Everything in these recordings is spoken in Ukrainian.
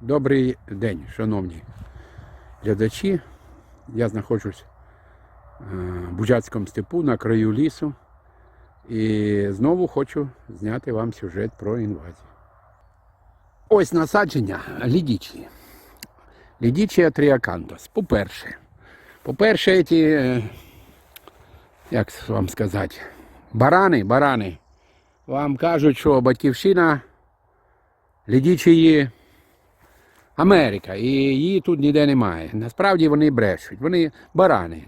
Добрий день, шановні глядачі. Я знаходжусь е, в Бужацькому степу на краю лісу. І знову хочу зняти вам сюжет про інвазію. Ось насадження лідічі. Лідічія тріакантос. По-перше, по-перше, ці, е, як вам сказати, барани, барани. Вам кажуть, що батьківщина лідічої Америка, і її тут ніде немає. Насправді вони брешуть. Вони барани.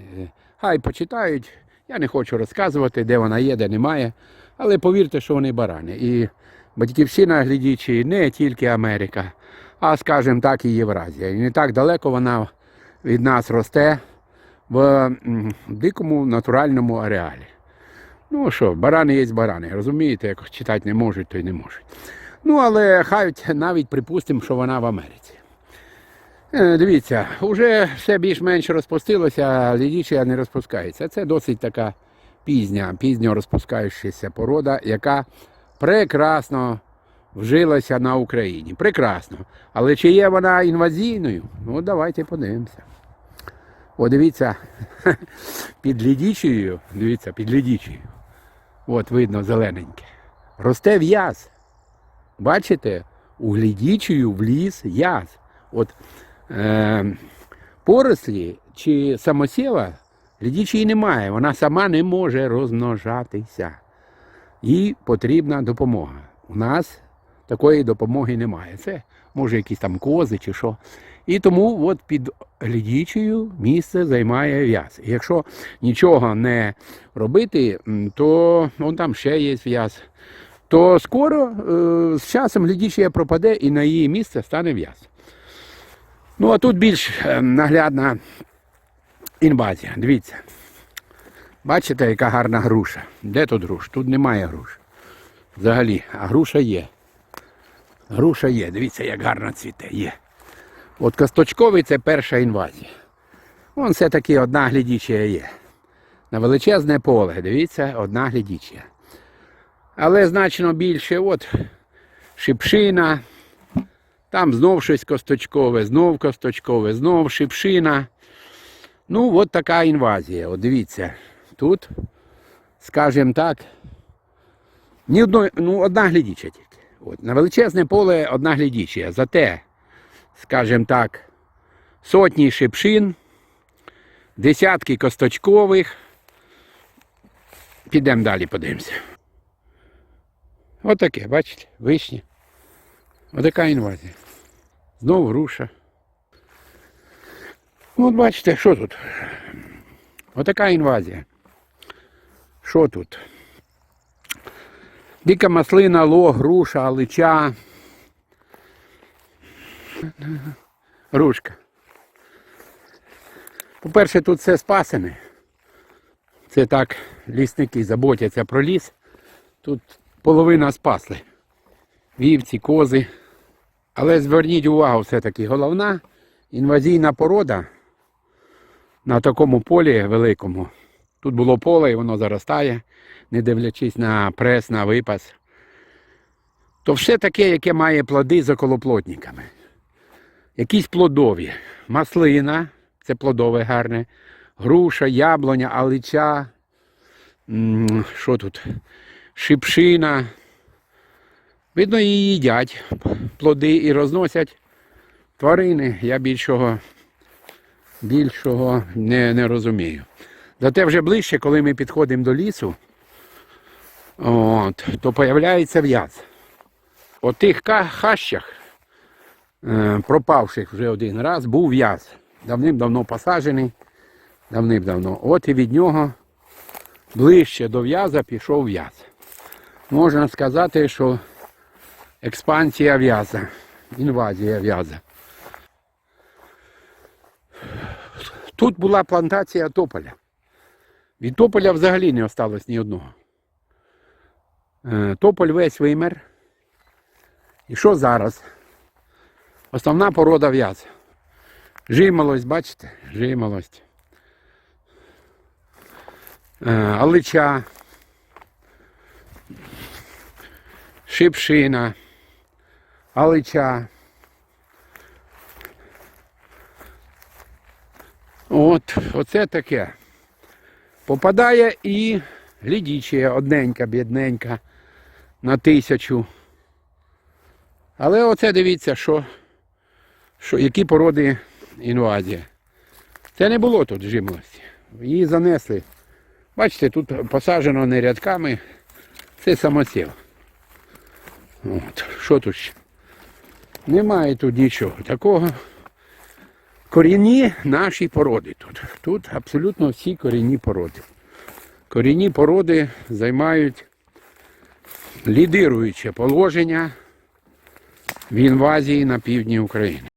Хай почитають. Я не хочу розказувати, де вона є, де немає. Але повірте, що вони барани. І батьківщина глядічі не тільки Америка, а, скажімо так, і Євразія. І не так далеко вона від нас росте в дикому натуральному ареалі. Ну що, барани є барани, розумієте, як читати не можуть, то й не можуть. Ну, але хай навіть припустимо, що вона в Америці. Е, Дивіться, вже все більш-менш розпустилося, а лідічія не розпускається. Це досить така пізня, пізньо розпускаючася порода, яка прекрасно вжилася на Україні. Прекрасно. Але чи є вона інвазійною? Ну, давайте подивимося. О, дивіться, під лідічею, дивіться, під лідічею. От видно зелененьке. Росте в'яз. Бачите, у глядічою в ліс яз. От е, порослі чи самосєва глядічої немає. Вона сама не може розмножатися. Їй потрібна допомога. У нас такої допомоги немає. Це може якісь там кози чи що. І тому от під глядічою місце займає в'яз. І якщо нічого не робити, то вон там ще є в'яз. То скоро е, з часом глядічія пропаде і на її місце стане в'яз. Ну а тут більш е, наглядна інвазія. Дивіться. Бачите, яка гарна груша. Де тут груш? Тут немає груш. Взагалі, а груша є. Груша є. Дивіться, як гарно цвіте. Є. От косточковий це перша інвазія. Вон все-таки одна глядічія є. На величезне поле, дивіться, одна глядічія. Але значно більше, от шипшина, там знов щось косточкове, знов косточкове, знов шипшина. Ну, от така інвазія. От дивіться, тут, скажімо так, ні одної, ну, одна глядіча тільки. От, на величезне поле одна глядіча. Зате, скажімо так, сотні шипшин, десятки косточкових. Підемо далі, подивимося. Отаке, бачите, вишні. Отака інвазія. Знову груша. Ну, от бачите, що тут? Отака інвазія. Що тут? Дика маслина, ло, груша, алича. Грушка. По-перше, тут все спасене. Це так лісники заботяться про ліс. Тут половина спасли. Вівці, кози. Але зверніть увагу, все-таки головна інвазійна порода на такому полі великому. Тут було поле і воно заростає, не дивлячись на прес, на випас. То все таке, яке має плоди з околоплотниками. Якісь плодові. Маслина, це плодове гарне, груша, яблуня, алича. Що тут? Шипшина. Видно, її їдять плоди і розносять тварини. Я більшого, більшого не, не розумію. Зате вже ближче, коли ми підходимо до лісу, от, то появляється в'яз. У тих хащах, е, пропавших вже один раз, був в'яз. Давним-давно посаджений, давним-давно. От і від нього ближче до в'яза пішов в'яз. Можна сказати, що експансія в'яза, інвазія в'яза. Тут була плантація тополя. Від тополя взагалі не осталось ні одного. Е, Тополь весь вимер. І що зараз? Основна порода в'яз. Жимолость, бачите? Жимолость. Е, Алича. Шипшина. Галича. От, оце таке. Попадає і глідічія одненька, бідненька, на тисячу. Але оце дивіться, що, що які породи інвазія. Це не було тут жимлості. Її занесли. Бачите, тут посаджено не рядками. Це самосів. От, Що тут? Немає тут нічого такого. Корінні наші породи тут. Тут абсолютно всі корінні породи. Корінні породи займають лідируюче положення в інвазії на півдні України.